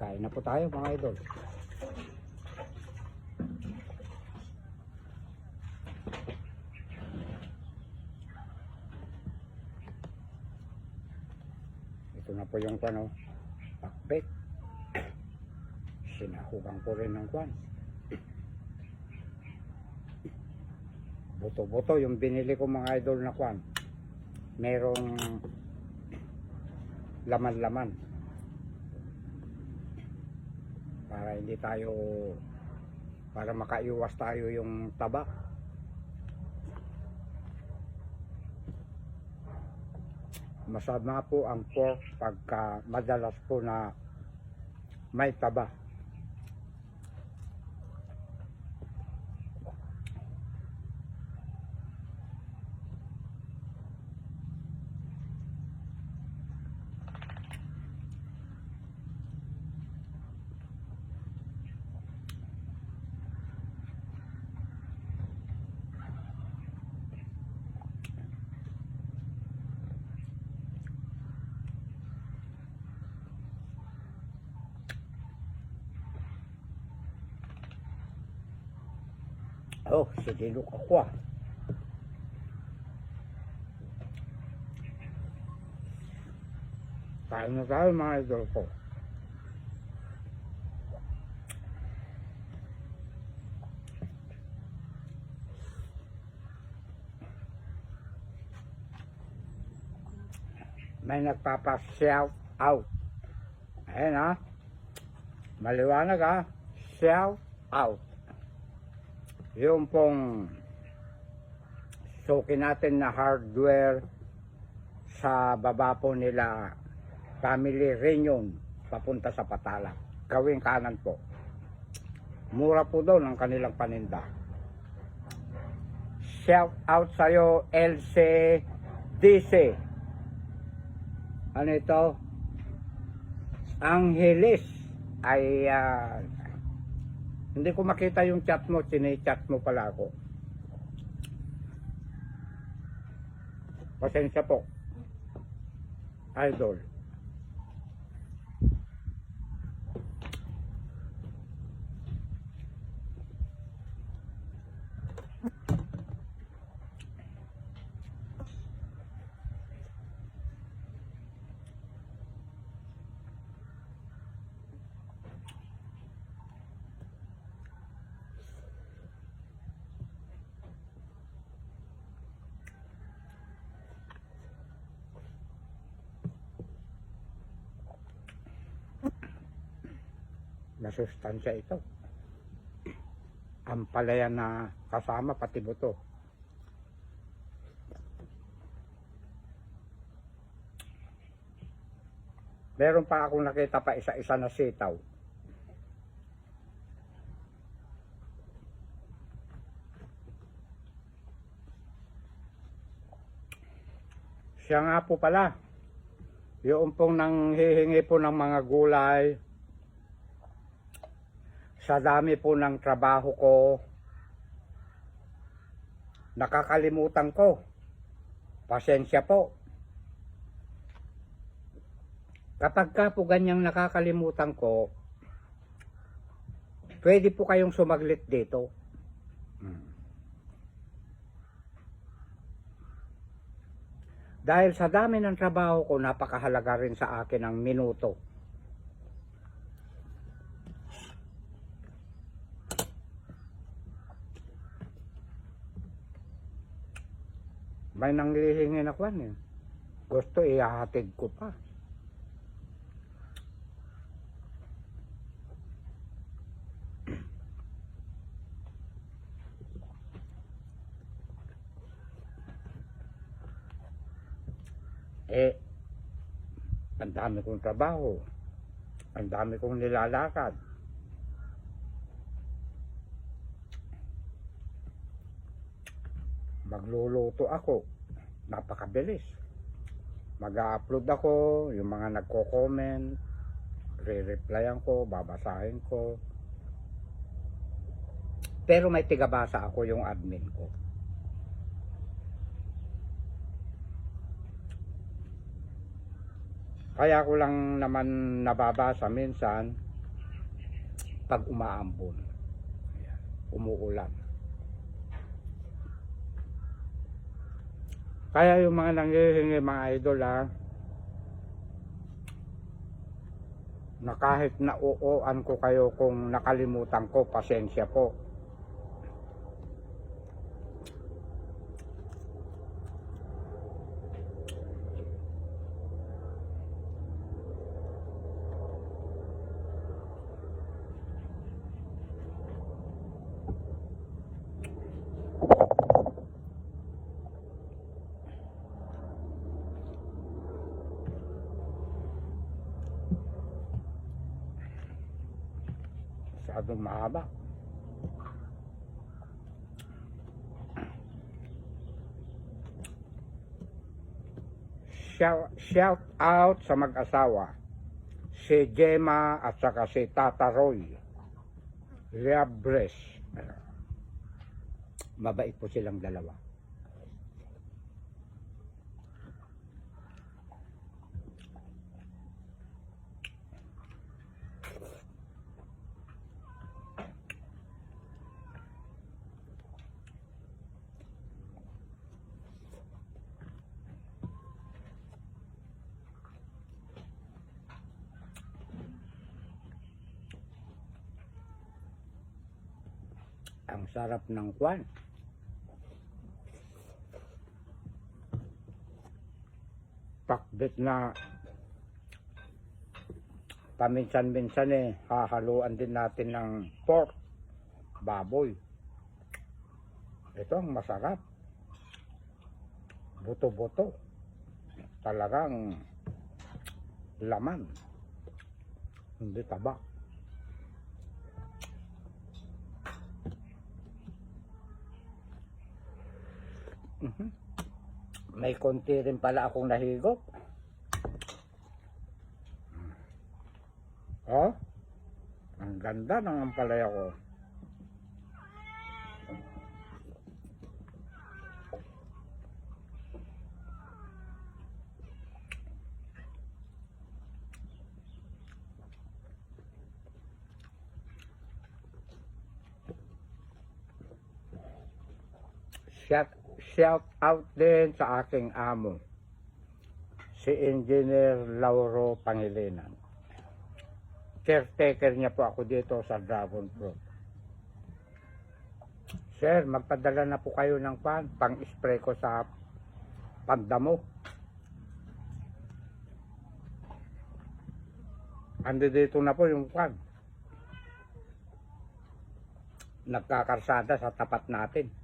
Kain na po tayo mga idol. Ito na po yung ano, pakbet. Sinahugan ko rin ng kwan. Buto-buto yung binili ko mga idol na kwan. Merong laman-laman. Para hindi tayo para makaiwas tayo yung taba. Masama po ang pork pagka madalas po na may taba. Oh, sinilok ako ah. Kain na tayo mga idol ko. May nagpapa-shout out. Ayan ha. Maliwanag ha. Shout out yung pong suki natin na hardware sa baba po nila family reunion papunta sa Patala. Gawing kanan po. Mura po doon ang kanilang paninda. Shout out sa'yo LCDC ano ito? Angeles. Ay ah, hindi ko makita yung chat mo, chat mo pala ako. Pasensya po. Idol. Nasustansya ito. Ang palaya na kasama pati buto. Meron pa akong nakita pa isa-isa na sitaw. Siya nga po pala. Yung pong nang hihingi po ng mga gulay, sa dami po ng trabaho ko, nakakalimutan ko. Pasensya po. Kapag ka po ganyang nakakalimutan ko, pwede po kayong sumaglit dito. Hmm. Dahil sa dami ng trabaho ko, napakahalaga rin sa akin ang minuto. May nanghihingi na kwan eh. Gusto ihahatid ko pa. Eh, ang dami kong trabaho. Ang dami kong nilalakad. Magluluto ako napakabilis mag-upload ako yung mga nagko-comment re-replyan ko babasahin ko pero may tigabasa ako yung admin ko kaya ko lang naman nababasa minsan pag umaambon. Umuulan. Kaya yung mga nangihingi mga idol ha, na kahit nauoan ko kayo kung nakalimutan ko, pasensya po. Masyadong mahaba. Shout, shout out sa mag-asawa. Si Gemma at saka si Tata Roy. Liabres. Mabait po silang dalawa. Ang sarap ng kwan. Pakbit na paminsan-minsan eh, hahaluan din natin ng pork, baboy. Ito ang masarap. Buto-buto. Talagang laman. Hindi Mhm. May konti rin pala akong nahigop. Oh, ang ganda ng ampalaya ko. Shout, shout out din sa aking amo, si Engineer Lauro Pangilinan. Caretaker niya po ako dito sa Dragon Fruit. Sir, magpadala na po kayo ng pan, pang-spray ko sa pandamo. Andi dito na po yung pan. Nagkakarsada sa tapat natin.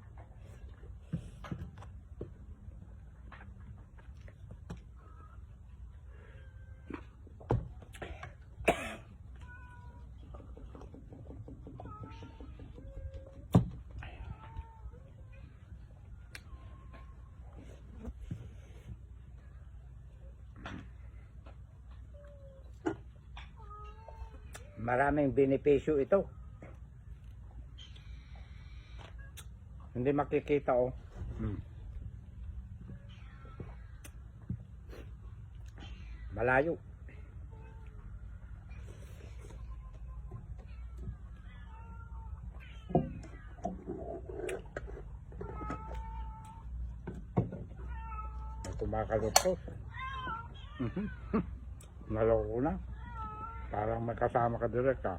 Maraming benepisyo ito. Hindi makikita oh. Hmm. Malayo. May kumakalutos. Mhm. Naloko na. Parang may kasama ka direct ah.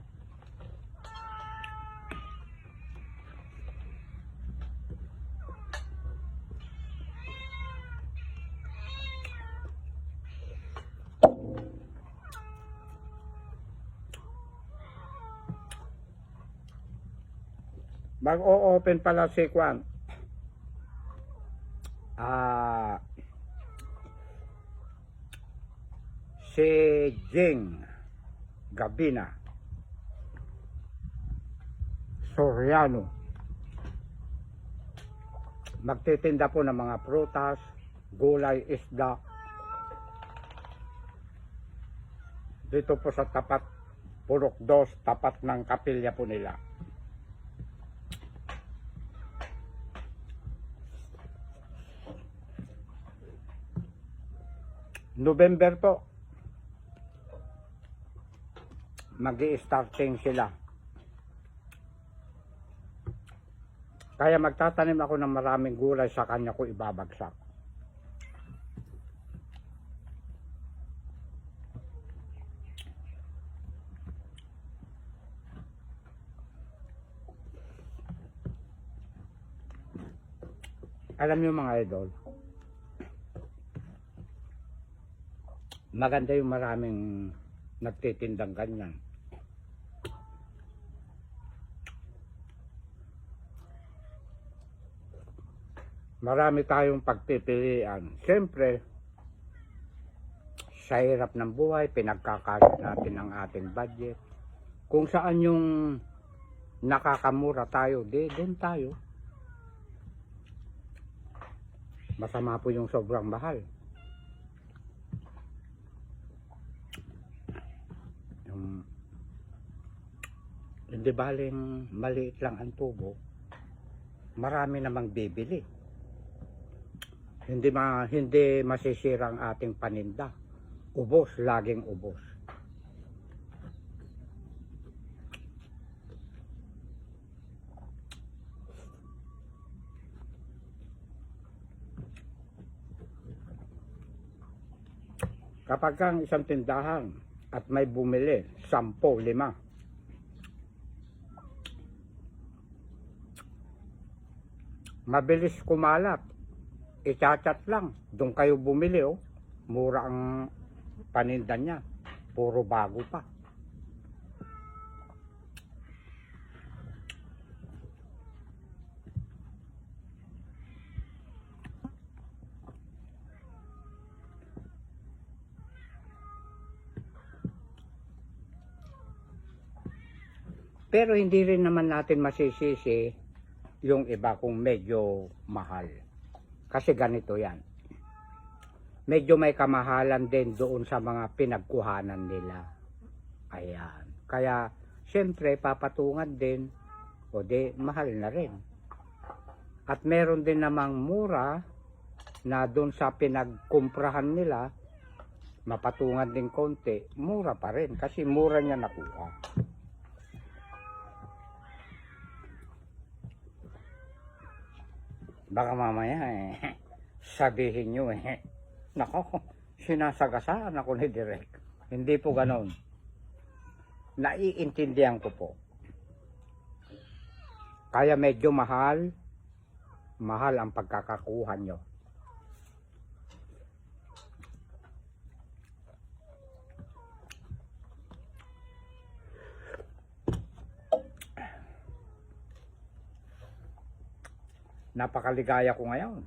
Mag-o-open pala si Kwan. Ah, si Jing Gabina Soriano. Magtitinda po ng mga prutas gulay, isda. Dito po sa tapat Purok 2 tapat ng kapilya po nila. November po mag starting sila. Kaya magtatanim ako ng maraming gulay sa kanya ko ibabagsak. Alam niyo mga idol, maganda yung maraming nagtitindang ganyan. Marami tayong pagpipilian. Siyempre, sa hirap ng buhay, pinagkakalit natin ang ating budget. Kung saan yung nakakamura tayo, di, doon tayo. Masama po yung sobrang mahal. Yung, hindi baling maliit lang ang tubo, marami namang bibili. Hindi ma hindi masisira ang ating paninda. Ubos, laging ubos. Kapag kang isang tindahan at may bumili, sampo, lima, mabilis kumalat. Ichat-chat lang. Doon kayo bumili, oh. Mura ang paninda niya. Puro bago pa. Pero hindi rin naman natin masisisi yung iba kung medyo mahal. Kasi ganito yan. Medyo may kamahalan din doon sa mga pinagkuhanan nila. Ayan. Kaya, siyempre, papatungan din. O di, mahal na rin. At meron din namang mura na doon sa pinagkumprahan nila, mapatungan din konti, mura pa rin. Kasi mura niya nakuha. Baka mamaya eh, sabihin nyo eh, nako, sinasagasaan ako ni Direk. Hindi po ganon. Naiintindihan ko po. Kaya medyo mahal, mahal ang pagkakakuha nyo. Napakaligaya ko ngayon.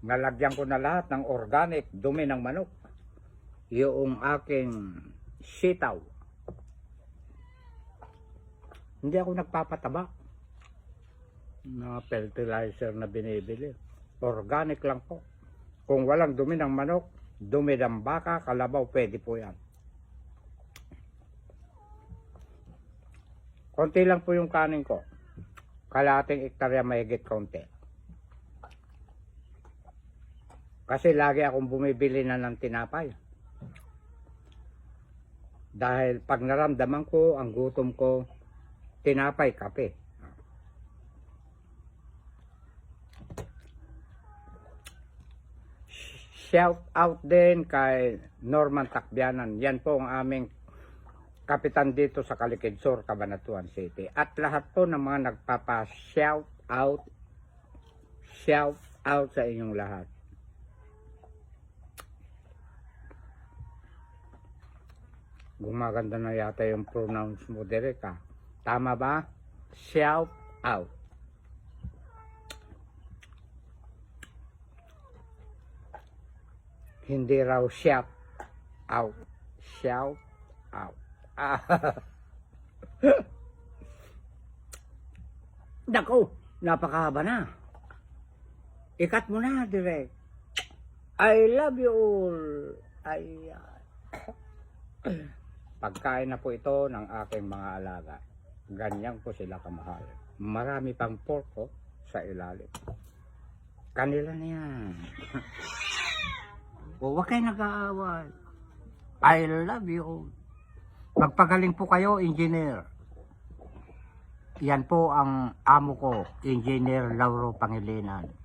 Nalagyan ko na lahat ng organic dumi ng manok. Yung aking sitaw. Hindi ako nagpapataba na fertilizer na binibili. Organic lang po. Kung walang dumi ng manok, dumi ng baka, kalabaw, pwede po yan. Konti lang po yung kanin ko. Kalating ektarya mahigit konti. Kasi lagi akong bumibili na ng tinapay. Dahil pag naramdaman ko, ang gutom ko, tinapay, kape. Shout out din kay Norman Takbianan. Yan po ang aming kapitan dito sa Kalikidsor, Cabanatuan City. At lahat po ng mga nagpapa-shout out, shout out sa inyong lahat. Gumaganda na yata yung pronouns mo, Derek, ah. Tama ba? Shout out. Hindi raw shout out. Shout out. Ah. Nako, napakahaba na. Ikat mo na, direct. I love you all. Ay, Pagkain na po ito ng aking mga alaga. Ganyan po sila kamahal. Marami pang pork oh, sa ilalim. Kanila na yan. o, huwag kayo nag-aaway. I love you all. Magpagaling po kayo, engineer. Yan po ang amo ko, Engineer Lauro Pangilinan.